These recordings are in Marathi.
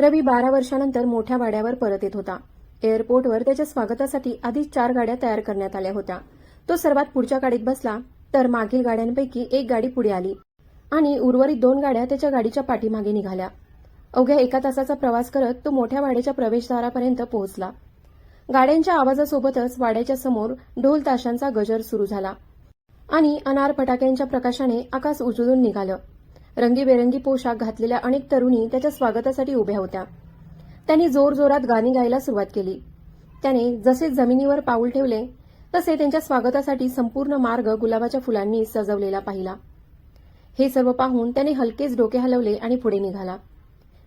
रवी बारा वर्षानंतर मोठ्या वाड्यावर परत येत होता. एअरपोर्टवर त्याच्या स्वागतासाठी आधीच चार गाड्या तयार करण्यात आल्या होत्या. तो सर्वात पुढच्या गाडीत बसला तर मागील गाड्यांपैकी एक गाडी पुढे आली आणि उर्वरित दोन गाड्या त्याच्या गाडीच्या पाठीमागे निघाल्या. अवघ्या एका तासाचा प्रवास करत तो मोठ्या वाड्याच्या प्रवेशद्वारापर्यंत पोहोचला. गाड्यांच्या आवाजासोबतच वाड्याच्या समोर ढोल ताशांचा गजर सुरू झाला आणि अनार फटाक्यांच्या प्रकाशाने आकाश उजळून निघालं. रंगीबेरंगी पोशाख घातलेल्या अनेक तरुणी त्याच्या स्वागतासाठी उभ्या होत्या. त्यांनी जोरजोरात गाणी गायला सुरुवात केली. त्याने जसे जमिनीवर पाऊल ठेवले तसे त्यांच्या स्वागतासाठी संपूर्ण मार्ग गुलाबाच्या फुलांनी सजवलेला पाहिला. हे सर्व पाहून त्याने हलकेच डोके हलवले आणि पुढे निघाला.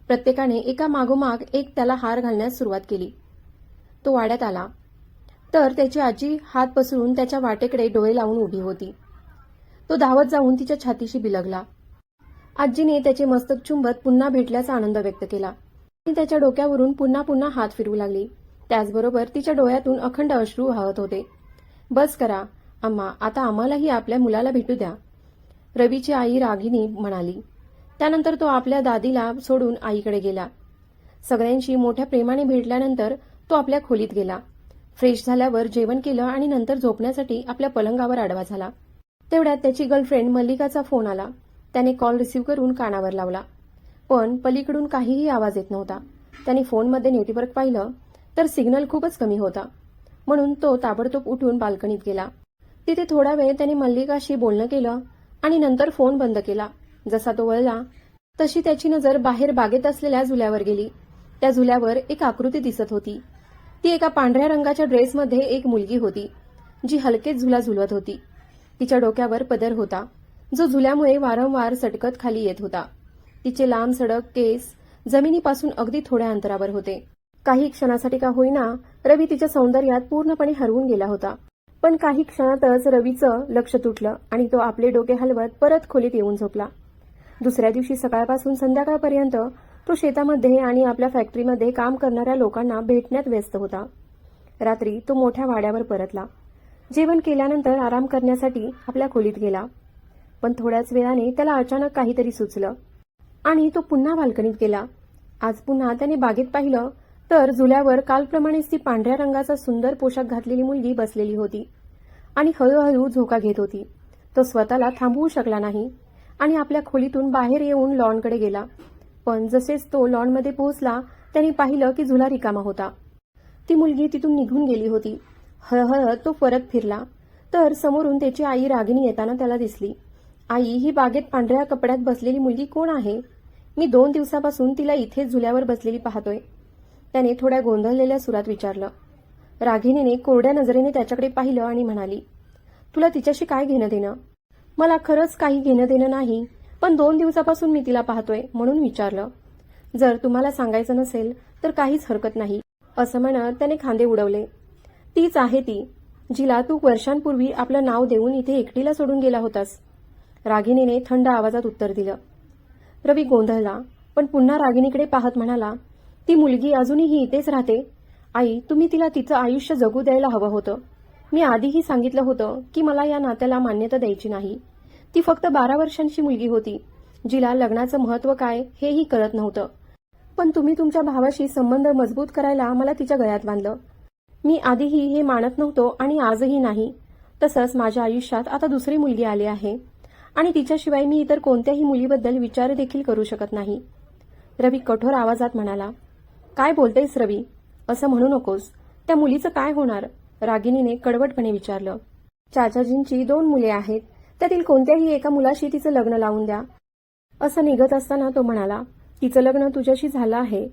प्रत्येकाने एका मागोमाग एक त्याला हार घालण्यास सुरुवात केली. तो वाड्यात आला. तर त्याची आजी हात पसरून त्याच्या वाटेकडे डोळे लावून उभी होती. तो धावत जाऊन तिच्या छातीशी बिलगला. आजीने त्याचे मस्तक चुंबत पुन्हा भेटल्याचा आनंद व्यक्त केला. ती त्याच्या डोक्यावरून पुन्हा पुन्हा हात फिरवू लागली. त्याचबरोबर तिच्या डोळ्यातून अखंड अश्रू वाहत होते. बस करा अम्मा आता आम्हालाही आपल्या मुलाला भेटू द्या रवीची आई रागिनी म्हणाली. त्यानंतर तो आपल्या दादीला सोडून आईकडे गेला. सगळ्यांशी मोठ्या प्रेमाने भेटल्यानंतर तो आपल्या खोलीत गेला. फ्रेश झाल्यावर जेवण केलं आणि नंतर झोपण्यासाठी आपल्या पलंगावर आडवा झाला. तेवढ्यात त्याची गर्लफ्रेंड मल्लिकाचा फोन आला. त्याने कॉल रिसीव्ह करून कानावर लावला. पण पलीकडून काहीही आवाज येत नव्हता. त्याने फोनमध्ये नेटवर्क पाहिलं तर सिग्नल खूपच कमी होता. म्हणून तो ताबडतोब उठून बाल्कनीत गेला. तिथे थोडा वेळ त्याने मल्लिकाशी बोलणं केलं आणि नंतर फोन बंद केला. जसा तो वळला तशी त्याची नजर बाहेर बागेत असलेल्या झुल्यावर गेली. त्या झुल्यावर एक आकृती दिसत होती. ती एका पांढऱ्या रंगाच्या ड्रेसमध्ये एक मुलगी होती जी हलकेच झुला झुलवत होती. तिच्या डोक्यावर पदर होता. जो झुल्यामुळे वारंवार सटकत खाली येत होता. तिचे लांब सडक केस जमिनीपासून अगदी थोड्या अंतरावर होते. काही क्षणासाठी का होईना रवी तिच्या सौंदर्यात पूर्णपणे हरवून गेला होता. पण काही क्षणातच रवीचं लक्ष तुटलं आणि तो आपले डोके हलवत परत खोलीत येऊन झोपला. दुसऱ्या दिवशी सकाळपासून संध्याकाळपर्यंत तो शेतामध्ये आणि आपल्या फॅक्टरीमध्ये काम करणाऱ्या लोकांना भेटण्यात व्यस्त होता. रात्री तो मोठ्या वाड्यावर परतला. जेवण केल्यानंतर आराम करण्यासाठी आपल्या खोलीत गेला. पण थोड्याच वेळाने त्याला अचानक काहीतरी सुचलं. आणि तो पुन्हा बाल्कनीत गेला. आज पुन्हा त्याने बागेत पाहिलं तर जुल्यावर कालप्रमाणेच ती पांढऱ्या रंगाचा सुंदर पोशाख घातलेली मुलगी बसलेली होती. आणि हळूहळू झोका घेत होती. तो स्वतःला थांबवू शकला नाही आणि आपल्या खोलीतून बाहेर येऊन लॉनकडे गेला. पण जसेच तो लॉनमध्ये पोहोचला त्याने पाहिलं की झुला रिकामा होता. ती मुलगी तिथून निघून गेली होती. हळहळ तो परत फिरला. तर समोरून त्याची आई रागिणी येताना त्याला दिसली. आई ही बागेत पांढऱ्या कपड्यात बसलेली मुलगी कोण आहे? मी दोन दिवसापासून तिला इथेच झुल्यावर बसलेली पाहतोय. त्याने थोड्या गोंधळलेल्या सुरात विचारलं. रागिनीने कोरड्या नजरेने त्याच्याकडे पाहिलं आणि म्हणाली तुला तिच्याशी काय घेणं देणं? मला खरंच काही घेणं देणं नाही पण दोन दिवसापासून मी तिला पाहतोय म्हणून विचारलं. जर तुम्हाला सांगायचं नसेल तर काहीच हरकत नाही असं म्हणत त्याने खांदे उडवले. तीच आहे ती जिला तू वर्षांपूर्वी आपलं नाव देऊन इथे एकटीला सोडून गेला होतास. रागिणीने थंड आवाजात उत्तर दिलं. रवी गोंधळला पण पुन्हा रागिणीकडे पाहत म्हणाला ती मुलगी अजूनही इथेच राहते. आई तुम्ही तिला तिचं आयुष्य जगू द्यायला हवं होतं. मी आधीही सांगितलं होतं की मला या नात्याला मान्यता द्यायची नाही. ती फक्त बारा वर्षांची मुलगी होती जिला लग्नाचं महत्त्व काय हेही कळत नव्हतं. पण तुम्ही तुमच्या भावाशी संबंध मजबूत करायला मला तिच्या गळ्यात बांधलं. मी आधीही हे मानत नव्हतो आणि आजही नाही. तसंच माझ्या आयुष्यात आता दुसरी मुलगी आली आहे. आणि तिच्याशिवाय मी इतर कोणत्याही मुलीबद्दल विचार देखील करू शकत नाही. रवी कठोर आवाजात म्हणाला काय बोलतेस रवी? असं म्हणू नकोस. त्या मुलीचं काय होणार? रागिनीने कडवटपणे विचारलं चाचाजींची दोन मुले आहेत. त्यातील कोणत्याही एका मुलाशी तिचं लग्न लावून द्या. असं निघत असताना तो म्हणाला तिचं लग्न तुझ्याशी झालं आहे.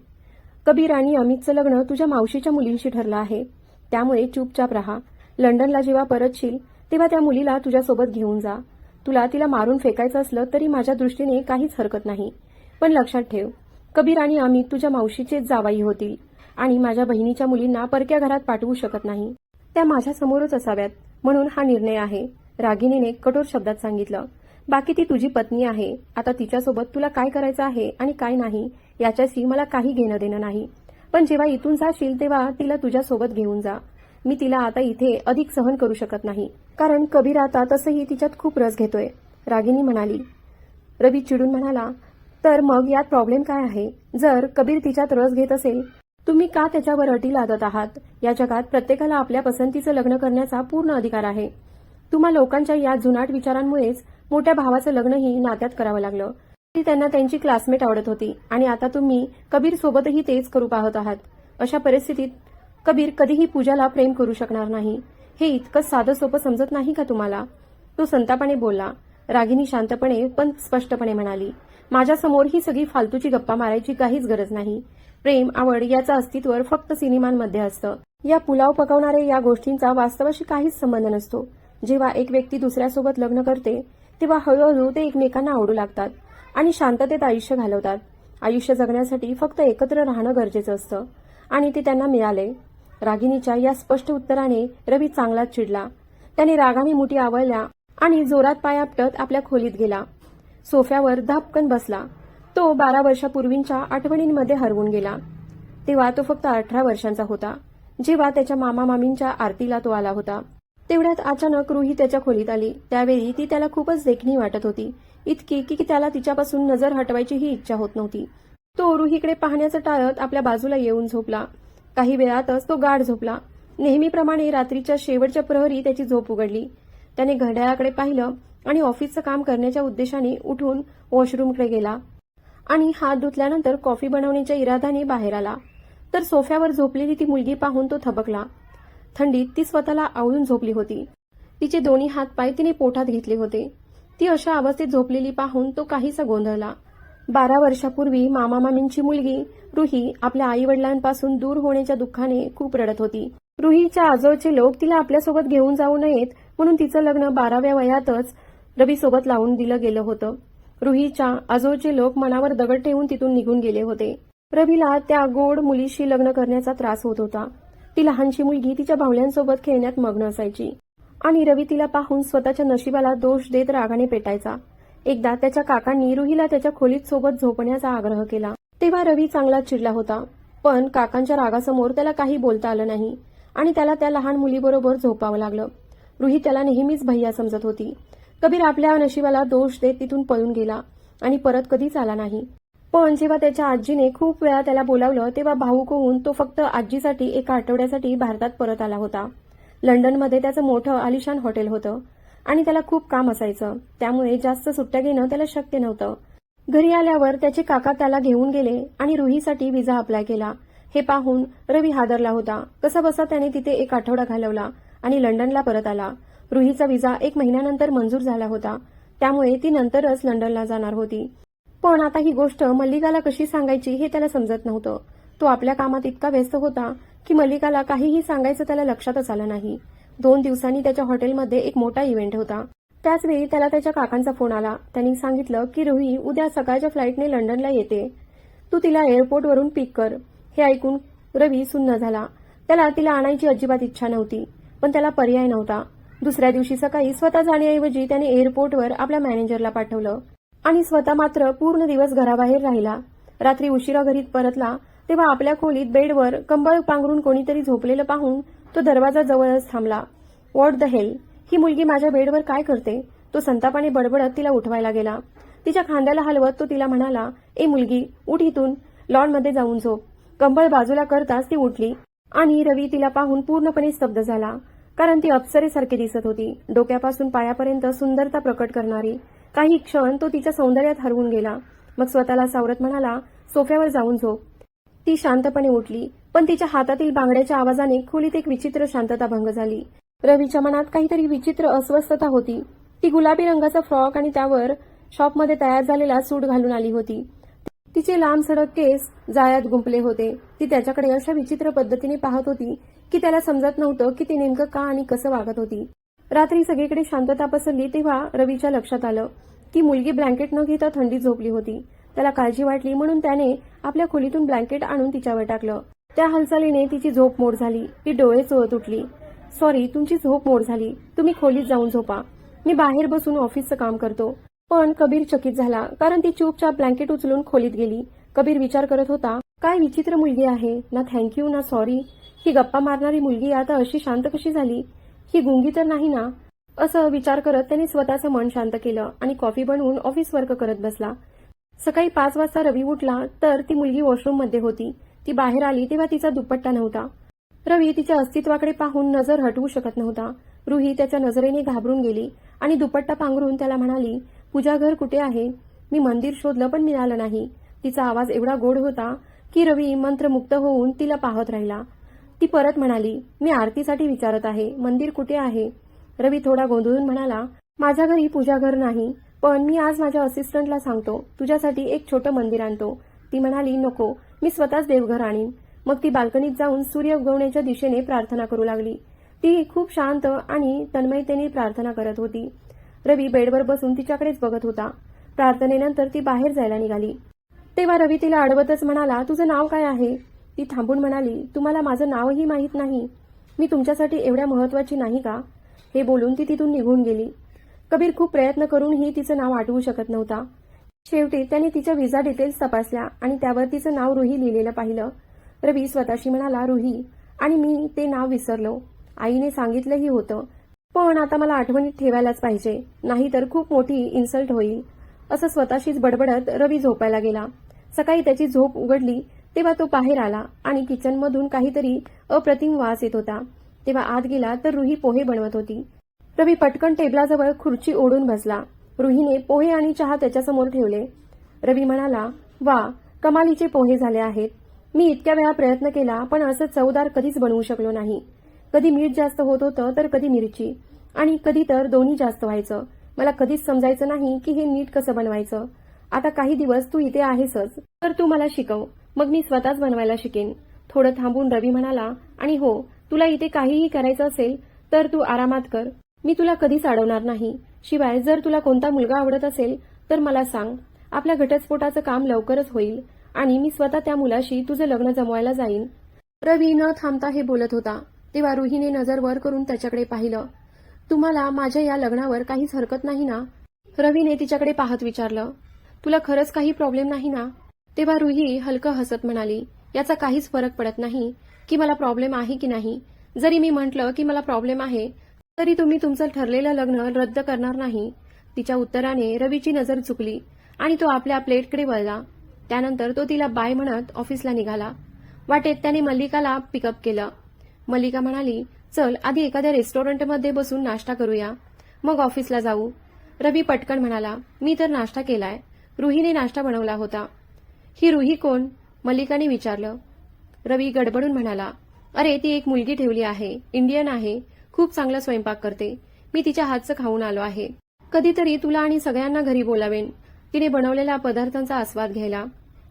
कबीर आणि अमितचं लग्न तुझ्या मावशीच्या मुलींशी ठरलं आहे. त्यामुळे चुपचाप राहा. लंडनला जेव्हा परतशील तेव्हा त्या मुलीला तुझ्यासोबत घेऊन जा. तुला तिला मारून फेकायचं असलं तरी माझ्या दृष्टीने काहीच हरकत नाही. पण लक्षात ठेव कबीर आणि अमित तुझ्या मावशीचेच जावाई होतील आणि माझ्या बहिणीच्या मुलींना परक्या घरात पाठवू शकत नाही. त्या माझ्या समोरच असाव्यात म्हणून हा निर्णय आहे रागिनीने कठोर शब्दात सांगितलं. बाकी ती तुझी पत्नी आहे आता तिच्यासोबत तुला काय करायचं आहे आणि काय नाही याच्याशी मला काही घेणं देणं नाही. पण जेव्हा इथून जाशील तेव्हा तिला तुझ्यासोबत घेऊन जा. मी तिला आता इथे अधिक सहन करू शकत नाही. कारण कबीर आता तसंही तिच्यात खूप रस घेतोय. रागिनी म्हणाली. रवी चिडून म्हणाला तर मग यात प्रॉब्लेम काय आहे? जर कबीर तिच्यात रस घेत असेल तुम्ही का त्याच्यावर अटी लादत आहात? या जगात प्रत्येकाला आपल्या पसंतीचं लग्न करण्याचा पूर्ण अधिकार आहे. तुम्हा लोकांच्या या जुनाट विचारांमुळेच मोठ्या भावाचं लग्नही नात्यात करावं लागलं. ती त्यांना त्यांची क्लासमेट आवडत होती आणि आता तुम्ही कबीर सोबतही तेच करू पाहत आहात. अशा परिस्थितीत कबीर कधीही पूजाला प्रेम करू शकणार नाही. हे इतकं साधं सोपं समजत नाही का तुम्हाला? तो संतापाने बोलला. रागिनी शांतपणे पण स्पष्टपणे म्हणाली माझ्यासमोर ही सगळी फालतूची गप्पा मारायची काहीच गरज नाही. प्रेम आवड याचं अस्तित्व फक्त सिनेमांमध्ये असतं. या पुलाव पकवणाऱ्या या गोष्टींचा वास्तवाशी काहीच संबंध नसतो. जेव्हा एक व्यक्ती दुसऱ्यासोबत लग्न करते तेव्हा हळूहळू ते एकमेकांना आवडू लागतात आणि शांततेत आयुष्य घालवतात. आयुष्य जगण्यासाठी फक्त एकत्र राहणं गरजेचं असतं आणि ते त्यांना मिळाले. रागिनीच्या या स्पष्ट उत्तराने रवी चांगलाच चिडला. त्याने रागाने मुठी आवळल्या आणि जोरात पाय आपटत आपल्या खोलीत गेला. सोफ्यावर धापकन बसला. तो बारा वर्षापूर्वींच्या आठवणींमध्ये हरवून गेला. तेव्हा तो फक्त अठरा वर्षांचा होता. जेव्हा त्याच्या मामा मामींच्या आरतीला तो आला होता. तेवढ्यात अचानक रुही त्याच्या खोलीत आली. त्यावेळी ती त्याला खूपच देखणी वाटत होती. इतकी की त्याला तिच्यापासून नजर हटवायचीही इच्छा होत नव्हती. तो रुहीकडे पाहण्याचं टाळत आपल्या बाजूला येऊन झोपला. काही वेळातच तो गाढ झोपला. नेहमीप्रमाणे रात्रीच्या शेवटच्या प्रहरी त्याची झोप उघडली. त्याने घड्याळाकडे पाहिलं आणि ऑफिसचं काम करण्याच्या उद्देशाने उठून वॉशरूमकडे गेला. आणि हात धुतल्यानंतर कॉफी बनवण्याच्या इराद्याने बाहेर आला. तर सोफ्यावर झोपलेली ती मुलगी पाहून तो थबकला. थंडीत ती स्वतःला आवळून झोपली होती. तिचे दोन्ही हात पाय तिने पोटात घेतले होते. ती अशा अवस्थेत झोपलेली पाहून तो काहीसा गोंधळला. बारा वर्षापूर्वी मामा मामींची मुलगी रुही आपल्या आई वडिलांपासून दूर होण्याच्या दुःखाने खूप रडत होती. रुहीच्या आजोळचे लोक तिला आपल्यासोबत घेऊन जाऊ नयेत म्हणून तिचं लग्न बाराव्या वयातच रवीसोबत लावून दिलं गेलं होतं. रुहीच्या आजोळचे लोक मनावर दगड ठेवून तिथून निघून गेले होते. रवीला त्या गोड मुलीशी लग्न करण्याचा त्रास होत होता. ती लहानशी मुलगी तिच्या भावल्यांसोबत खेळण्यात मग्न असायची आणि रवी तिला पाहून स्वतःच्या नशिबाला दोष देत रागाने पेटायचा. एकदा त्याच्या काकांनी रुहीला त्याच्या खोलीत सोबत झोपण्याचा आग्रह केला. तेव्हा रवी चांगला चिडला होता. पण काकांच्या रागासमोर त्याला काही बोलता आलं नाही आणि त्याला त्या लहान मुलीबरोबर झोपावं लागलं. रुही त्याला नेहमीच भैया समजत होती. कबीर आपल्या नशिबाला दोष देत तिथून पळून गेला आणि परत कधीच आला नाही. पण जेव्हा त्याच्या आजीने खूप वेळा त्याला बोलावलं तेव्हा भाऊक होऊन तो फक्त आजीसाठी एका आठवड्यासाठी भारतात परत आला होता. लंडनमध्ये त्याचं मोठं आलिशान हॉटेल होतं. आणि त्याला खूप काम असायचं. त्यामुळे जास्त सुट्ट्या घेणं त्याला शक्य नव्हतं. घरी आल्यावर त्याचे काका त्याला घेऊन गेले आणि रुहीसाठी विजा अप्लाय केला. हे पाहून रवी हादरला होता. कसा बसा त्याने तिथे एक आठवडा घालवला आणि लंडनला परत आला. रुहीचा विजा एक महिन्यानंतर मंजूर झाला होता. त्यामुळे ती नंतरच लंडनला जाणार होती. पण आता ही गोष्ट मल्लिकाला कशी सांगायची हे त्याला समजत नव्हतं. तो आपल्या कामात इतका व्यस्त होता की मल्लिकाला काहीही सांगायचं त्याला लक्षातच आलं नाही. दोन दिवसांनी त्याच्या हॉटेलमध्ये एक मोठा इव्हेंट होता. त्याचवेळी त्याला त्याच्या काकांचा फोन आला. त्यांनी सांगितलं की रुही उद्या सकाळच्या फ्लाईटने लंडनला येते. तू तिला एअरपोर्टवरून पिक कर. हे ऐकून रवी सुन्न झाला. त्याला तिला आणायची अजिबात इच्छा नव्हती पण त्याला पर्याय नव्हता. दुसऱ्या दिवशी सकाळी स्वतः जाण्याऐवजी त्याने एअरपोर्टवर आपल्या मॅनेजरला पाठवलं आणि स्वतः मात्र पूर्ण दिवस घराबाहेर राहिला. रात्री उशिरा घरी परतला तेव्हा आपल्या खोलीत बेडवर कंबळ पांघरून कोणीतरी झोपलेलं पाहून तो दरवाजा जवळच थांबला. What the hell? ही मुलगी माझ्या बेडवर काय करते? तो संतापाने बडबडत तिला उठवायला गेला. तिच्या खांद्याला हलवत तो तिला म्हणाला ए मुलगी उठ इथून. लॉनमध्ये जाऊन झोप. कंबळ बाजूला करताच ती उठली आणि रवी तिला पाहून पूर्णपणे स्तब्ध झाला कारण ती अप्सरेसारखी दिसत होती. डोक्यापासून पायापर्यंत सुंदरता प्रकट करणारी. काही क्षण तो तिच्या सौंदर्यात हरवून गेला. मग स्वतःला सावरत म्हणाला सोफ्यावर जाऊन झोप. ती शांतपणे उठली पण तिच्या हातातील बांगड्याच्या आवाजाने खोलीत एक विचित्र शांतता भंग झाली. रवीच्या मनात काहीतरी विचित्र अस्वस्थता होती. ती गुलाबी रंगाचा फ्रॉक आणि त्यावर शॉपमध्ये तयार झालेला सूट घालून आली होती. तिचे लांब सडक केस जाळ्यात गुंपले होते. ती त्याच्याकडे अशा विचित्र पद्धतीने पाहत होती की त्याला समजत नव्हतं की ती नेमकं का आणि कसं वागत होती. रात्री सगळीकडे शांतता पसरली तेव्हा रवीच्या लक्षात आलं की मुलगी ब्लँकेट न घेता थंडी झोपली होती. त्याला काळजी वाटली म्हणून त्याने आपल्या खोलीतून ब्लँकेट आणून तिच्यावर टाकलं. त्या हालचालीने तिची झोप मोड झाली. ती डोळे चोळत उठली. सॉरी तुमची झोप मोड झाली. तुम्ही खोलीत जाऊन झोपा. मी बाहेर बसून ऑफिसचं काम करतो. पण कबीर चकित झाला कारण ती चूपचाप ब्लँकेट उचलून खोलीत गेली. कबीर विचार करत होता काय विचित्र मुलगी आहे. ना थँक्यू ना सॉरी ही गप्पा मारणारी मुलगी आता अशी शांत कशी झाली? ही गुंगी तर नाही ना? असं विचार करत त्याने स्वतःचं मन शांत केलं आणि कॉफी बनवून ऑफिस वर्क करत बसला. सकाळी पाच वाजता रवी उठला तर ती मुलगी वॉशरूममध्ये होती. ती बाहेर आली तेव्हा तिचा दुपट्टा नव्हता. रवी तिच्या अस्तित्वाकडे पाहून नजर हटवू शकत नव्हता. रुही त्याच्या नजरेने घाबरून गेली आणि दुपट्टा पांघरून त्याला म्हणाली पूजा घर कुठे आहे? मी मंदिर शोधलं पण मिळालं नाही. तिचा आवाज एवढा गोड होता की रवी मंत्रमुक्त होऊन तिला पाहत राहिला. ती परत म्हणाली मी आरतीसाठी विचारत आहे. मंदिर कुठे आहे? रवी थोडा गोंधळून म्हणाला माझ्या घरी पूजा घर नाही. पण मी आज माझ्या असिस्टंटला सांगतो तुझ्यासाठी एक छोटं मंदिर आणतो. ती म्हणाली नको मी स्वतःच देवघर आणीन. मग ती बाल्कनीत जाऊन सूर्य उगवण्याच्या दिशेने प्रार्थना करू लागली. ती खूप शांत आणि तन्मयतेने प्रार्थना करत होती. रवी बेडवर बसून तिच्याकडेच बघत होता. प्रार्थनेनंतर ती बाहेर जायला निघाली. तेव्हा रवी तिला अडवतच म्हणाला तुझं नाव काय आहे? ती थांबून म्हणाली तुम्हाला माझं नावही माहीत नाही. मी तुमच्यासाठी एवढ्या महत्वाची नाही का? हे बोलून ती तिथून निघून गेली. कबीर खूप प्रयत्न करूनही तिचं नाव आठवू शकत नव्हता. शेवटी त्याने तिच्या व्हिसा डिटेल्स तपासल्या आणि त्यावर तिचं नाव रुही लिहिलेलं पाहिलं. रवी स्वतःशी म्हणाला रुही आणि मी ते नाव विसरलो. आईने सांगितलंही होतं. पण आता मला आठवणीत ठेवायलाच पाहिजे. नाहीतर खूप मोठी इन्सल्ट होईल. असं स्वतःशीच बडबडत रवी झोपायला गेला. सकाळी त्याची झोप उघडली तेव्हा तो बाहेर आला आणि किचनमधून काहीतरी अप्रतिम वास येत होता. तेव्हा आत गेला तर रुही पोहे बनवत होती. रवी पटकन टेबलाजवळ खुर्ची ओढून बसला. रुहीने पोहे आणि चहा त्याच्यासमोर ठेवले. रवी म्हणाला वा कमालीचे पोहे झाले आहेत. मी इतक्या वेळा प्रयत्न केला पण असं चवदार कधीच बनवू शकलो नाही. कधी मीठ जास्त होत होतं तर कधी मिरची. आणि कधी तर दोन्ही जास्त व्हायचं. मला कधीच समजायचं नाही की हे नीट कसं बनवायचं. आता काही दिवस तू इथे आहेसच तर तू मला शिकव. मग मी स्वतःच बनवायला शिकेन. थोडं थांबून रवी म्हणाला आणि हो तुला इथे काहीही करायचं असेल तर तू आरामात कर. मी तुला कधीच अडवणार नाही. शिवाय जर तुला कोणता मुलगा आवडत असेल तर मला सांग. आपल्या घटस्फोटाचं काम लवकरच होईल आणि मी स्वतः त्या मुलाशी तुझं लग्न जमवायला जाईन. रवी न थांबता हे बोलत होता. तेव्हा रुहीने नजर वर करून त्याच्याकडे पाहिलं. तुम्हाला माझ्या या लग्नावर काहीच हरकत नाही ना? रवीने तिच्याकडे पाहत विचारलं. तुला खरंच काही प्रॉब्लेम नाही ना? तेव्हा रुही हलकं हसत म्हणाली. याचा काहीच फरक पडत नाही की मला प्रॉब्लेम आहे की नाही. जरी मी म्हटलं की मला प्रॉब्लेम आहे तरी तुम्ही तुमचं ठरलेलं लग्न रद्द करणार नाही. तिच्या उत्तराने रवीची नजर चुकली आणि तो आपल्या प्लेटकडे वळला. त्यानंतर तो तिला बाय म्हणत ऑफिसला निघाला. वाटेत त्याने मल्लिकाला पिकअप केलं. मल्लिका म्हणाली चल आधी एखाद्या रेस्टॉरंटमध्ये बसून नाश्ता करूया. मग ऑफिसला जाऊ. रवी पटकन म्हणाला मी तर नाश्ता केलाय. रुहीने नाश्ता बनवला होता. ही रुही कोण? मल्लिकाने विचारलं. रवी गडबडून म्हणाला अरे ती एक मुलगी ठेवली आहे. इंडियन आहे. खूप चांगला स्वयंपाक करते. मी तिच्या हातचं खाऊन आलो आहे. कधीतरी तुला आणि सगळ्यांना घरी बोलावेन. तिने बनवलेल्या पदार्थांचा आस्वाद घ्यायला.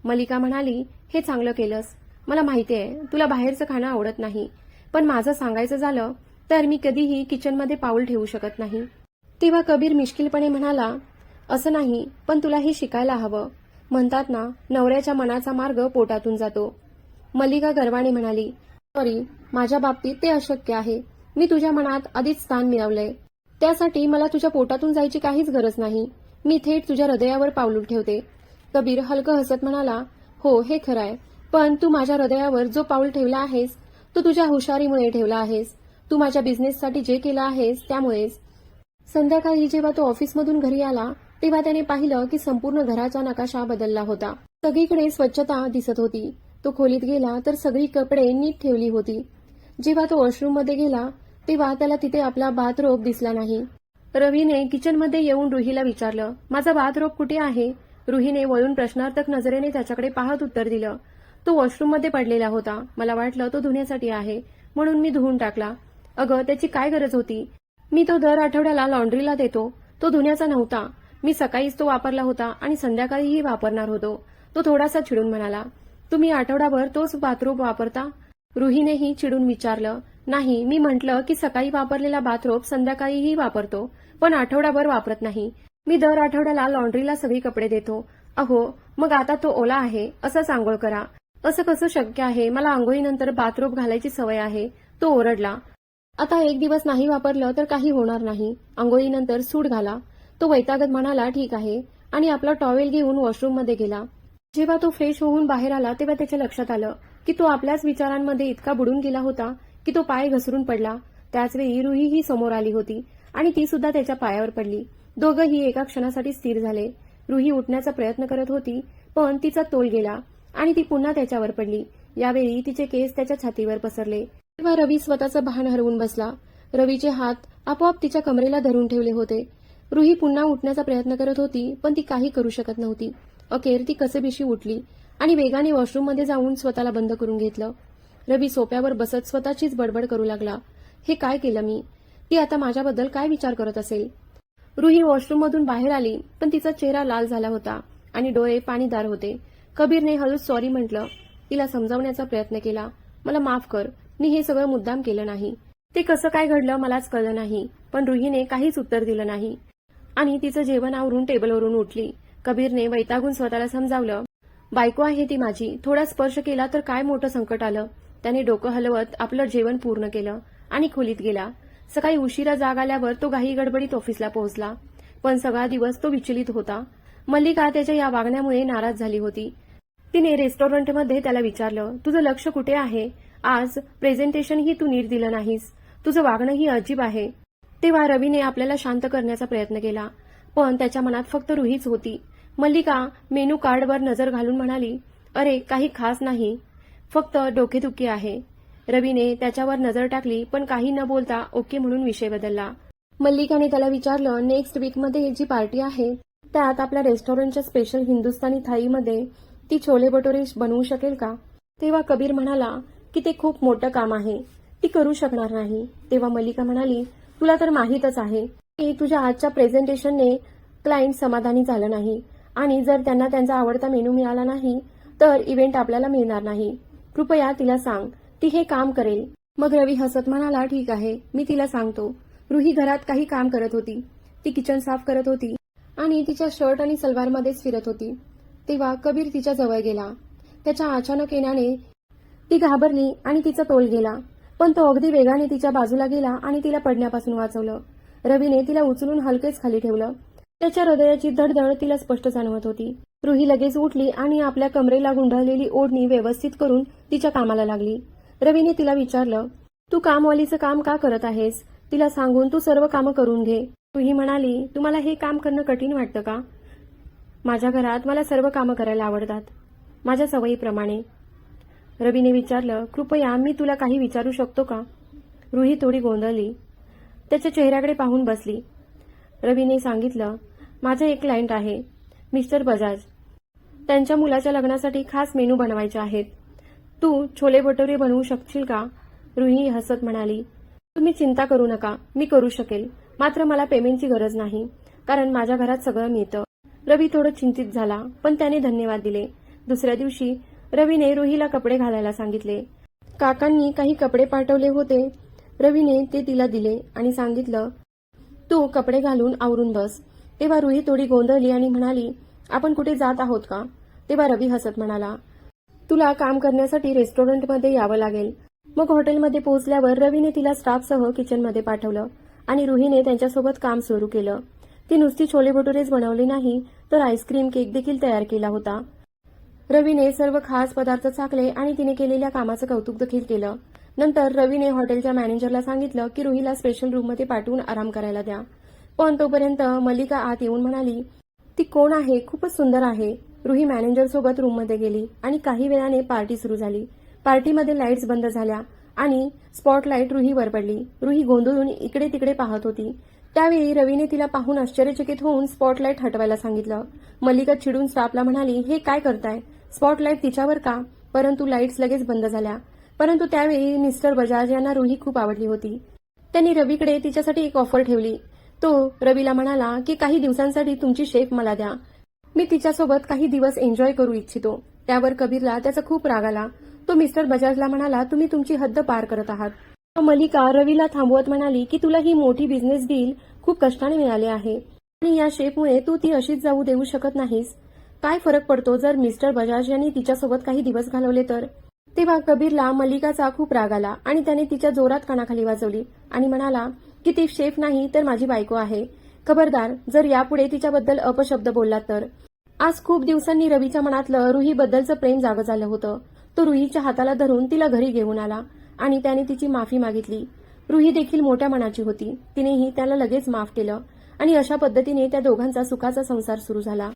मलिका म्हणाली हे चांगलं केलंस. मला माहिती आहे तुला बाहेरचं खाणं आवडत नाही. पण माझं सांगायचं झालं तर मी कधीही किचनमध्ये पाऊल ठेवू शकत नाही. तेव्हा कबीर मिश्किलपणे म्हणाला असं नाही पण तुला हे शिकायला हवं. म्हणतात ना नवऱ्याच्या मनाचा मार्ग पोटातून जातो. मल्लिका गर्वाने म्हणाली सॉरी माझ्या बाबतीत ते अशक्य आहे. मी तुझ्या मनात आधीच स्थान मिळवलंय. त्यासाठी मला तुझ्या पोटातून जायची काहीच गरज नाही. मी थेट तुझ्या हृदयावर पाऊल ठेवते. कबीर हलकं हसत म्हणाला हो हे खरं आहे. पण तू माझ्या हृदयावर जो पाऊल ठेवला आहेस तो तुझ्या हुशारीमुळे ठेवला आहेस. तू माझ्या बिझनेससाठी जे केलं आहेस त्यामुळेच. संध्याकाळी जेव्हा तो ऑफिसमधून घरी आला तेव्हा त्याने पाहिलं की संपूर्ण घराचा नकाशा बदलला होता. सगळीकडे स्वच्छता दिसत होती. तो खोलीत गेला तर सगळी कपडे नीट ठेवली होती. जेव्हा तो वॉशरूममध्ये गेला तेव्हा त्याला तिथे आपला बाथरोब दिसला नाही. रवीने किचनमध्ये येऊन रुहीला विचारलं माझा बाथरोब कुठे आहे? रुहीने वळून प्रश्नार्थक नजरेने त्याच्याकडे पाहत उत्तर दिलं तो वॉशरूममध्ये पडलेला होता. मला वाटलं तो धुण्यासाठी आहे म्हणून मी धुवून टाकला. अगं त्याची काय गरज होती? मी तो दर आठवड्याला लॉन्ड्रीला देतो. तो धुण्याचा नव्हता. मी सकाळीच तो वापरला होता आणि संध्याकाळीही वापरणार होतो. तो थोडासा चिडून म्हणाला तुम्ही आठवडाभर तोच बाथरूम वापरता? रुहीनेही चिडून विचारलं नाही मी म्हटलं की सकाळी वापरलेला बाथरोब संध्याकाळीही वापरतो पण आठवडाभर वापरत नाही. मी दर आठवड्याला लॉन्ड्रीला सगळी कपडे देतो. अहो मग आता तो ओला आहे असं आंघोळ करा. असं कसं शक्य आहे? मला आंघोळीनंतर बाथरोब घालायची सवय आहे. तो ओरडला. आता एक दिवस नाही वापरलं तर काही होणार नाही. आंघोळीनंतर सूट घाला. तो वैतागत म्हणाला ठीक आहे. आणि आपला टॉवेल घेऊन वॉशरूममध्ये गेला. जेव्हा तो फ्रेश होऊन बाहेर आला तेव्हा त्याच्या लक्षात आलं की तो आपल्याच विचारांमध्ये इतका बुडून गेला होता. की तो पाय घसरून पडला. त्याचवेळी रुही ही समोर आली होती आणि ती सुद्धा त्याच्या पायावर पडली. दोघंही एका क्षणासाठी स्थिर झाले. रुही उठण्याचा प्रयत्न करत होती पण तिचा तोल गेला आणि ती पुन्हा त्याच्यावर पडली. यावेळी तिचे केस त्याच्या छातीवर पसरले. तेव्हा रवी स्वतःचं भान हरवून बसला. रवीचे हात आपोआप तिच्या कमरेला धरून ठेवले होते. रुही पुन्हा उठण्याचा प्रयत्न करत होती पण ती काही करू शकत नव्हती. अखेर ती कसेबिशी उठली आणि वेगाने वॉशरूममध्ये जाऊन स्वतःला बंद करून घेतलं. रवी सोप्यावर बसत स्वतःचीच बडबड करू लागला. हे काय केलं मी? ती आता माझ्याबद्दल काय विचार करत असेल? रुही वॉशरूममधून बाहेर आली पण तिचा चेहरा लाल झाला होता आणि डोळे पाणीदार होते. कबीरने हळूच सॉरी म्हटलं तिला समजावण्याचा प्रयत्न केला. मला माफ कर मी हे सगळं मुद्दाम केलं नाही. ते कसं काय घडलं मलाच कळलं नाही पण रुहीने काहीच उत्तर दिलं नाही. आणि तिचं जेवण आवरून टेबलवरून उठली. कबीरने वैतागून स्वतःला समजावलं बायको आहे ती माझी थोडा स्पर्श केला तर काय मोठं संकट आलं? त्याने डोकं हलवत आपलं जेवण पूर्ण केलं आणि खोलीत गेला. सकाळी उशिरा जाग आल्यावर तो घाई गडबडीत ऑफिसला पोहोचला. पण सगळा दिवस तो विचलित होता. मल्लिका त्याच्या या वागण्यामुळे नाराज झाली होती. तिने रेस्टॉरंटमध्ये त्याला विचारलं तुझं लक्ष कुठे आहे? आज प्रेझेंटेशनही तू नीट दिलं नाहीस. तुझं वागणंही अजीब आहे. तेव्हा रवीने आपल्याला शांत करण्याचा प्रयत्न केला. पण त्याच्या मनात फक्त रुहीच होती. मल्लिका मेनू कार्डवर नजर घालून म्हणाली अरे काही खास नाही. फक्त डोकेदुखी आहे. रवीने त्याच्यावर नजर टाकली पण काही न बोलता ओके म्हणून विषय बदलला. मल्लिकाने त्याला विचारलं नेक्स्ट वीकमध्ये जी पार्टी आहे त्यात आपल्या रेस्टॉरंटच्या स्पेशल हिंदुस्थानी थाळीमध्ये ती छोले भटोरे बनवू शकेल का? तेव्हा कबीर म्हणाला की ते खूप मोठं काम आहे. ती करू शकणार नाही. तेव्हा मल्लिका म्हणाली तुला तर माहीतच आहे. की तुझ्या आजच्या प्रेझेंटेशनने क्लायंट समाधानी झालं नाही. आणि जर त्यांना त्यांचा आवडता मेनू मिळाला नाही तर इव्हेंट आपल्याला मिळणार नाही. कृपया तिला सांग. ती हे काम करेल. मग रवी हसत म्हणाला ठीक आहे मी तिला सांगतो. रुही घरात काही काम करत होती. ती किचन साफ करत होती आणि तिच्या शर्ट आणि सलवारमध्येच फिरत होती. तेव्हा कबीर तिच्या जवळ गेला. त्याच्या अचानक येण्याने ती घाबरली आणि तिचा तोल गेला. पण तो अगदी वेगाने तिच्या बाजूला गेला आणि तिला पडण्यापासून वाचवलं. रवीने तिला उचलून हलकेच खाली ठेवलं. त्याच्या हृदयाची धडधड तिला स्पष्ट जाणवत होती. रुही लगेच उठली आणि आपल्या कमरेला गुंडाळलेली ओढणी व्यवस्थित करून तिच्या कामाला लागली. रवीने तिला विचारलं तू कामवालीचं काम का करत आहेस? तिला सांगून तू सर्व कामं करून घे. रुही म्हणाली तुम्हाला हे काम करणं कठीण वाटतं का? माझ्या घरात मला सर्व कामं करायला आवडतात माझ्या सवयीप्रमाणे. रवीने विचारलं कृपया मी तुला काही विचारू शकतो का? रुही थोडी गोंधळली. त्याच्या चेहऱ्याकडे पाहून बसली. रवीने सांगितलं माझं एक क्लायंट आहे मिस्टर बजाज. त्यांच्या मुलाच्या लग्नासाठी खास मेनू बनवायचे आहेत. तू छोले भटोरे बनवू शकशील का? रुही हसत म्हणाली तुम्ही चिंता करू नका मी करू शकेल. मात्र मला पेमेंटची गरज नाही कारण माझ्या घरात सगळं मिळतं. रवी थोडं चिंतित झाला पण त्याने धन्यवाद दिले. दुसऱ्या दिवशी रवीने रुहीला कपडे घालायला सांगितले. काकांनी काही कपडे पाठवले होते. रवीने ते तिला दिले आणि सांगितलं तू कपडे घालून आवरून बस. तेव्हा रुही थोडी गोंधळली आणि म्हणाली आपण कुठे जात आहोत का? तेव्हा रवी हसत म्हणाला तुला काम करण्यासाठी रेस्टॉरंटमध्ये यावं लागेल. मग हॉटेलमध्ये पोहोचल्यावर रवीने तिला स्टाफसह किचनमध्ये पाठवलं आणि रुहीने त्यांच्यासोबत काम सुरू केलं. ती नुसती छोले भटुरेच बनवली नाही तर आईस्क्रीम केक देखील तयार केला होता. रवीने सर्व खास पदार्थ चाकले आणि तिने केलेल्या कामाचं कौतुक देखील केलं. नंतर रवीने हॉटेलच्या मॅनेजरला सांगितलं की रुहीला स्पेशल रूममध्ये पाठवून आराम करायला द्या. पण तोपर्यंत मल्लिका आत येऊन म्हणाली ती कोण आहे? खूपच सुंदर आहे. रुही मॅनेजर सोबत रूममध्ये गेली आणि काही वेळाने पार्टी सुरू झाली. पार्टीमध्ये लाईट्स बंद झाल्या आणि स्पॉटलाईट रुहीवर पडली. रुही गोंधळून इकडे तिकडे पाहत होती. त्यावेळी रवीने तिला पाहून आश्चर्यचकित होऊन स्पॉटलाईट हटवायला सांगितलं. मल्लिका चिडून स्टाफला म्हणाली हे काय करताय? स्पॉटलाईट तिच्यावर का? परंतु लाईट्स लगेच बंद झाल्या. परंतु त्यावेळी मिस्टर बजाज यांना रुही खूप आवडली होती. त्यांनी रवीकडे तिच्यासाठी एक ऑफर ठेवली. तो रवीला म्हणाला की काही दिवसांसाठी तुमची शेफ मला द्या. मी तिच्यासोबत काही दिवस एन्जॉय करू इच्छितो. त्यावर कबीरला त्याचा खूप राग आला. तो मिस्टर बजाजला म्हणाला तुम्ही तुमची हद्द पार करत आहात. मलिका रवीला थांबवत म्हणाली की तुला ही मोठी बिझनेस डील खूप कष्टाने मिळाली आहे. आणि या शेपमुळे तू ती अशीच जाऊ देऊ शकत नाहीस. काय फरक पडतो जर मिस्टर बजाज यांनी तिच्यासोबत काही दिवस घालवले तर? तेव्हा कबीरला मल्लिकाचा खूप राग आला आणि त्याने तिच्या जोरात कानाखाली वाजवली आणि म्हणाला की ती शेफ नाही तर माझी बायको आहे. खबरदार जर यापुढे तिच्याबद्दल अपशब्द बोलला तर. आज खूप दिवसांनी रवीच्या मनातलं रुहीबद्दलचं प्रेम जागं झालं होतं. तो रुहीच्या हाताला धरून तिला घरी घेऊन आला आणि त्याने तिची माफी मागितली. रुही देखील मोठ्या मनाची होती. तिनेही त्याला लगेच माफ केलं आणि अशा पद्धतीने त्या दोघांचा सुखाचा संसार सुरू झाला.